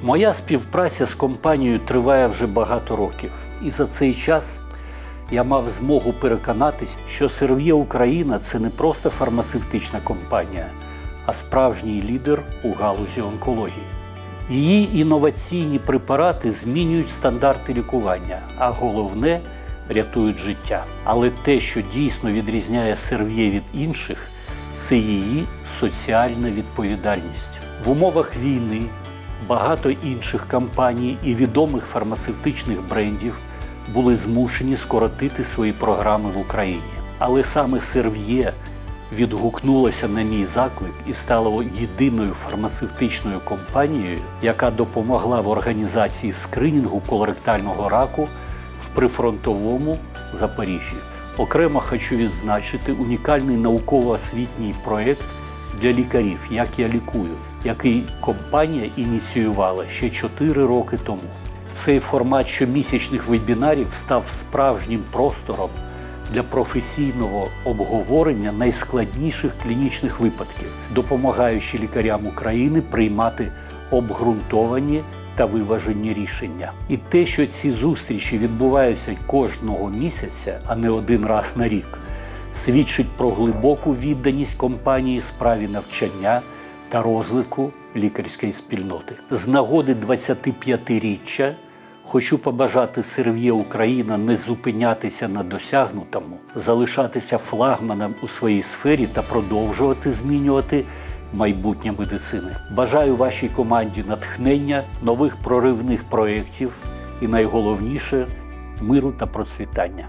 Моя співпраця з компанією триває вже багато років, і за цей час я мав змогу переконатись, що Серв'є Україна це не просто фармацевтична компанія, а справжній лідер у галузі онкології. Її інноваційні препарати змінюють стандарти лікування, а головне рятують життя. Але те, що дійсно відрізняє Серв'є від інших, це її соціальна відповідальність. В умовах війни багато інших компаній і відомих фармацевтичних брендів були змушені скоротити свої програми в Україні. Але саме Серв'є відгукнулося на мій заклик і стало єдиною фармацевтичною компанією, яка допомогла в організації скринінгу колоректального раку в прифронтовому Запоріжжі. Окремо хочу відзначити унікальний науково-освітній проєкт для лікарів, як я лікую, який компанія ініціювала ще 4 роки тому. Цей формат щомісячних вебінарів став справжнім простором для професійного обговорення найскладніших клінічних випадків, допомагаючи лікарям України приймати обґрунтовані та виважені рішення. І те, що ці зустрічі відбуваються кожного місяця, а не один раз на рік, свідчить про глибоку відданість компанії справі навчання та розвитку лікарської спільноти. З нагоди 25-річчя хочу побажати Серв'є Україна не зупинятися на досягнутому, залишатися флагманом у своїй сфері та продовжувати змінювати майбутнє медицини. Бажаю вашій команді натхнення, нових проривних проєктів і найголовніше миру та процвітання.